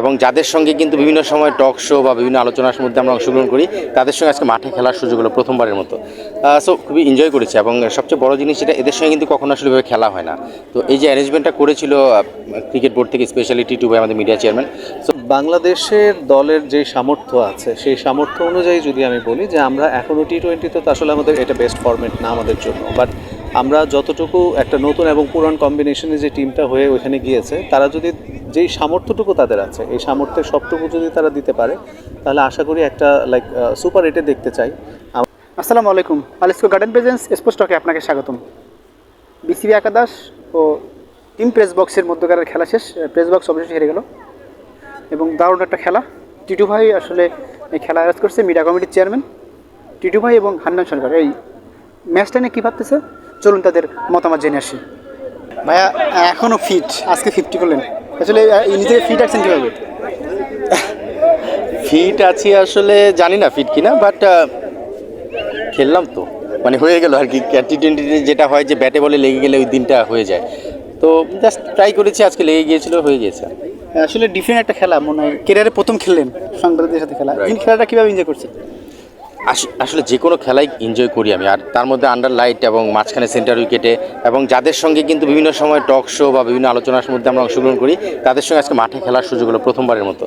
এবং যাদের সঙ্গে কিন্তু বিভিন্ন সময় টক শো বা বিভিন্ন আলোচনার মধ্যে আমরা অংশগ্রহণ করি, তাদের সঙ্গে আজকে মাঠে খেলার সুযোগ হলো প্রথমবারের মতো। সো খুবই এনজয় করেছি এবং সবচেয়ে বড় জিনিস যেটা, এদের সঙ্গে কিন্তু কখনো আসলে এভাবে খেলা হয় না। তো এই যে অ্যারেঞ্জমেন্টটা করেছিল ক্রিকেট বোর্ড থেকে স্পেশালি টি আমাদের মিডিয়া চেয়ারম্যান সো বাংলাদেশের দলের যে সামর্থ্য আছে, সেই সামর্থ্য অনুযায়ী যদি আমি বলি যে আমরা এখনও টি টোয়েন্টিতে তো আসলে আমাদের এটা বেস্ট ফরম্যাট না আমাদের জন্য। বাট আমরা যতটুকু একটা নতুন এবং পুরান কম্বিনেশনে যে টিমটা হয়ে ওখানে গিয়েছে, তারা যদি যেই সামর্থ্যটুকু তাদের আছে এই সামর্থ্যের সবটুকু যদি তারা দিতে পারে তাহলে আশা করি একটা লাইক সুপার এটে দেখতে চাই। আসসালামু আলাইকুম। আলিস্কো গার্ডেন প্রেজেন্স স্পোর্টস টকে আপনাকে স্বাগতম। বিসিবি একাদশ ও টিম প্রেস বক্সের মধ্যকার খেলা শেষ। প্রেস বক্স অবশ্যই হেরে গেল। এবং দারুণ একটা খেলা। টিটু ভাই আসলে এই খেলা আয়োজ করছে মিডিয়া কমিটির চেয়ারম্যান টিটু ভাই এবং হান্নান সরকার এই ম্যাচটা নিয়ে কী ভাবতেছে? চলুন তাদের মতামত জেনে আসি। ভাইয়া এখনও ফিট আজকে ফিফটি করলেন। আসলে নিজেকে ফিট আছেন কীভাবে? ফিট আছি আসলে জানি না ফিট কিনা বাট খেললাম তো। মানে হয়ে গেল আর কি টি টোয়েন্টিতে যেটা হয় যে ব্যাটে বলে লেগে গেলে ওই দিনটা হয়ে যায়। তো জাস্ট ট্রাই করেছি আজকে লেগে গিয়েছিল হয়ে গিয়েছে। আসলে ডিফারেন্ট একটা খেলা মনে হয় কেরিয়ারে প্রথম খেললেন সাংবাদিকদের সাথে খেলা. এই খেলাটা কীভাবে এনজয় করছেন? আসলে যে কোনো খেলাই এনজয় করি আমি। আর তার মধ্যে আন্ডার লাইট এবং মাঝখানে সেন্টার উইকেটে এবং যাদের সঙ্গে কিন্তু বিভিন্ন সময় টক শো বা বিভিন্ন আলোচনার মধ্যে আমরা অংশগ্রহণ করি, তাদের সঙ্গে আজকে মাঠে খেলার সুযোগ হলো প্রথমবারের মতো।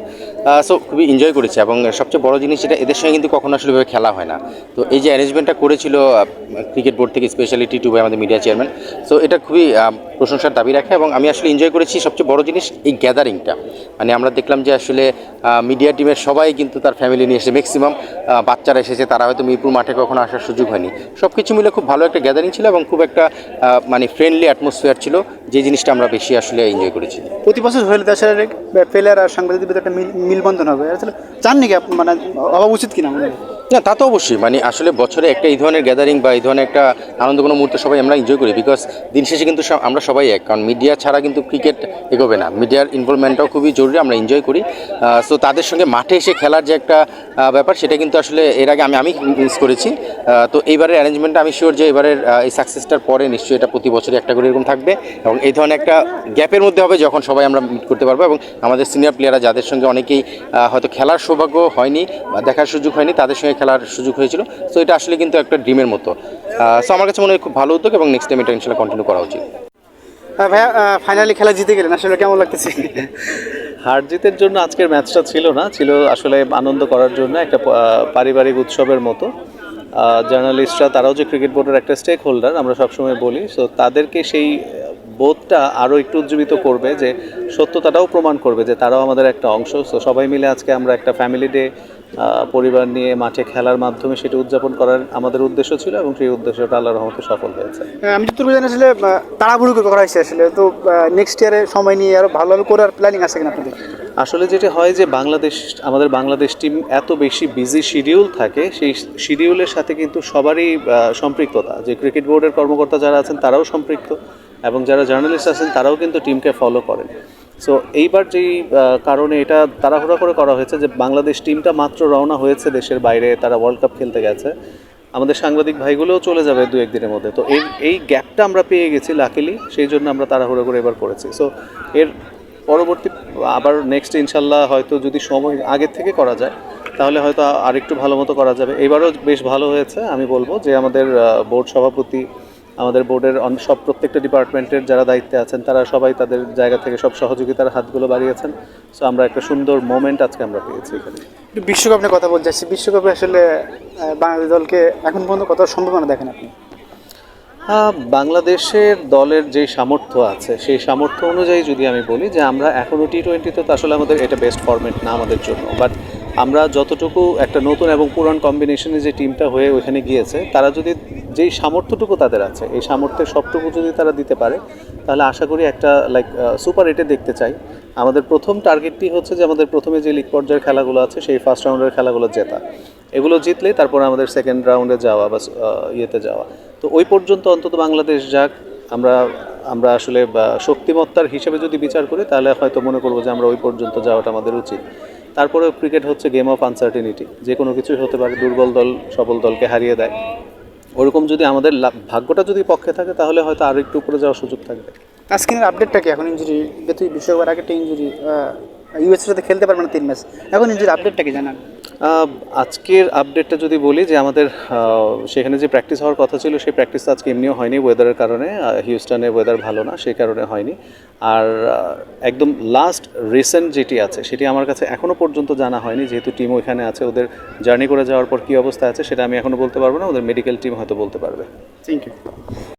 সো খুবই এনজয় করেছি এবং সবচেয়ে বড় জিনিস যেটা, এদের সঙ্গে কিন্তু কখনো আসলে এভাবে খেলা হয় না। তো এই যে অ্যারেঞ্জমেন্টটা করেছিল ক্রিকেট বোর্ড থেকে স্পেশালি টি টু আমাদের মিডিয়া চেয়ারম্যান সো এটা খুবই প্রশংসার দাবি রাখে এবং আমি আসলে এনজয় করেছি। সবচেয়ে বড় জিনিস এই গ্যাদারিংটা মানে আমরা দেখলাম যে আসলে মিডিয়া টিমের সবাই কিন্তু তার ফ্যামিলি নিয়ে এসে ম্যাক্সিমাম বাচ্চারা এসেছে তারা হয়তো মিরপুর মাঠে কখনো আসার সুযোগ হয়নি। সব কিছু মিলে খুব ভালো একটা গ্যাদারিং ছিল এবং খুব একটা মানে ফ্রেন্ডলি অ্যাটমসফিয়ার ছিল, যে জিনিসটা আমরা বেশি আসলে এনজয় করেছি। প্রতি বছর হয়ে দেশের প্লেয়ার আর সাংবাদিকদের একটা মিল- মিলবন্ধন হবে। আসলে চান নাকি মানে হওয়া উচিত কিনা? না, তা তো অবশ্যই। মানে আসলে বছরে একটা এই ধরনের গ্যাদারিং বা এই ধরনের একটা আনন্দঘন মুহূর্ত সবাই আমরা এনজয় করি বিকজ দিন শেষে কিন্তু আমরা সবাই এক। কারণ মিডিয়া ছাড়া কিন্তু ক্রিকেট এগোবে না। মিডিয়ার ইনভলভমেন্টটাও খুবই জরুরি, আমরা এনজয় করি। সো তাদের সঙ্গে মাঠে এসে খেলার যে একটা ব্যাপার, সেটা কিন্তু আসলে এর আগে আমি আমি মিস করেছি। তো এইবারের অ্যারেঞ্জমেন্টটা আমি শিওর যে এবারের এই সাকসেসটার পরে নিশ্চয়ই এটা প্রতি বছরই একটা করে এরকম থাকবে। এবং এই ধরনের একটা গ্যাপের মধ্যে হবে যখন সবাই আমরা মিট করতে পারব এবং আমাদের সিনিয়র প্লেয়াররা যাদের সঙ্গে অনেকেই হয়তো খেলার সৌভাগ্য হয়নি বা দেখার সুযোগ হয়নি, তাদের সঙ্গে খেলার সুযোগ হয়েছিল। সো এটা আসলে কিন্তু একটা ড্রিমের মতো। সো আমার কাছে মনে হয় খুব ভালো উদ্যোগ এবং নেক্সট টাইম এটা ইনশাল্লাহ কন্টিনিউ করা উচিত। ভাইয়া ফাইনালি খেলা জিতে গেলেন আসলে কেমন লাগতেছে? হার জিতের জন্য আজকের ম্যাচটা ছিল না ছিল আসলে আনন্দ করার জন্য একটা পারিবারিক উৎসবের মতো। জার্নালিস্টরা তারাও যে ক্রিকেট বোর্ডের একটা স্টেক হোল্ডার আমরা সবসময় বলি সো তাদেরকে সেই বোধটা আরও একটু উজ্জীবিত করবে যে সত্যতাটাও প্রমাণ করবে যে তারাও আমাদের একটা অংশ। তো সবাই মিলে আজকে আমরা একটা ফ্যামিলি ডে পরিবার নিয়ে মাঠে খেলার মাধ্যমে সেটা উদযাপন করার আমাদের উদ্দেশ্য ছিল এবং সেই উদ্দেশ্যটা আল্লাহ রহমতে সফল হয়েছে। আমি যতটুকু জানি আসলে তাড়াহুড়ো করা হয়েছে আসলে। তো নেক্সট ইয়ারে সময় নিয়ে আরও ভালোভাবে করার প্ল্যানিং আছে কিনা আপনাদের? আসলে যেটা হয় যে বাংলাদেশ, আমাদের বাংলাদেশ টিম এত বেশি বিজি শিডিউল থাকে, সেই শিডিউলের সাথে কিন্তু সবারই সম্পৃক্ততা। যে ক্রিকেট বোর্ডের কর্মকর্তা যারা আছেন, তারাও সম্পৃক্ত এবং যারা জার্নালিস্ট আছেন, তারাও কিন্তু টিমকে ফলো করেন। সো এইবার যেই কারণে এটা তাড়াহুড়া করে করা হয়েছে যে বাংলাদেশ টিমটা মাত্র রওনা হয়েছে দেশের বাইরে, তারা ওয়ার্ল্ড কাপ খেলতে গেছে। আমাদের সাংবাদিক ভাইগুলোও চলে যাবে দু একদিনের মধ্যে। তো এই এই গ্যাপটা আমরা পেয়ে গেছি লাকিলি সেই জন্য আমরা তাড়াহুড়ো করে এবার করেছি। সো এর পরবর্তী, আবার নেক্সট ইনশাল্লাহ হয়তো যদি সময় আগের থেকে করা যায়, তাহলে হয়তো আরেকটু ভালো মতো করা যাবে। এবারও বেশ ভালো হয়েছে, আমি বলব যে আমাদের বোর্ড সভাপতি, আমাদের বোর্ডের সব প্রত্যেকটা ডিপার্টমেন্টের যারা দায়িত্বে আছেন, তারা সবাই তাদের জায়গা থেকে সব সহযোগিতার হাতগুলো বাড়িয়েছেন। সো আমরা একটা সুন্দর মোমেন্ট আজকে আমরা পেয়েছি এখানে। বিশ্বকাপ নিয়ে কথা বলতে চাচ্ছি। বিশ্বকাপে আসলে বাংলাদেশ দলকে এখন পর্যন্ত কত সম্ভাবনা দেখেন আপনি? বাংলাদেশের দলের যে সামর্থ্য আছে, সেই সামর্থ্য অনুযায়ী যদি আমি বলি যে আমরা এখনও টি টোয়েন্টিতে তো আসলে আমাদের এটা বেস্ট ফরম্যাট না আমাদের জন্য। বাট আমরা যতটুকু একটা নতুন এবং পুরান কম্বিনেশনে যে টিমটা হয়ে ওখানে গিয়েছে, তারা যদি যেই সামর্থ্যটুকু তাদের আছে, এই সামর্থ্যের সবটুকু যদি তারা দিতে পারে, তাহলে আশা করি একটা লাইক সুপার এটে দেখতে চাই। আমাদের প্রথম টার্গেটটি হচ্ছে যে আমাদের প্রথমে যে লিগ পর্যায়ের খেলাগুলো আছে, সেই ফার্স্ট রাউন্ডের খেলাগুলো জেতা। এগুলো জিতলেই তারপর আমাদের সেকেন্ড রাউন্ডে যাওয়া বা ইয়েতে যাওয়া। তো ওই পর্যন্ত অন্তত বাংলাদেশ যাক, আমরা আমরা আসলে শক্তিমত্তার হিসেবে যদি বিচার করি, তাহলে হয়তো মনে করব যে আমরা ওই পর্যন্ত যাওয়াটা আমাদের উচিত। তারপরেও ক্রিকেট হচ্ছে গেম অফ আনসার্টেনিটি যে কোনো কিছুই হতে পারে, দুর্বল দল, সবল দলকে হারিয়ে দেয়। ওরকম যদি আমাদের ভাগ্যটা যদি পক্ষে থাকে, তাহলে হয়তো আরও একটু উপরে যাওয়ার সুযোগ থাকবে। তাস্কিনের আপডেটটা কি? এখন ইঞ্জুরি যেহেতু বিশ্বকাপের আগে একটা ইঞ্জুরি ইউএসএর সাথে খেলতে পারবে না তিন ম্যাচ এখন ইঞ্জুরি আপডেটটা কি জানান? আজকের আপডেটটা যদি বলি যে আমাদের সেখানে যে প্র্যাকটিস হওয়ার কথা ছিল, সেই প্র্যাকটিস আজকে এমনিও হয়নি ওয়েদারের কারণে। হিউস্টনে ওয়েদার ভালো না, সেই কারণে হয়নি। আর একদম লাস্ট রিসেন্ট যেটি আছে, সেটি আমার কাছে এখনও পর্যন্ত জানা হয়নি। যেহেতু টিম ওইখানে আছে, ওদের জার্নি করে যাওয়ার পর কী অবস্থা আছে, সেটা আমি এখনও বলতে পারব না, ওদের মেডিকেল টিম হয়তো বলতে পারবে। Thank you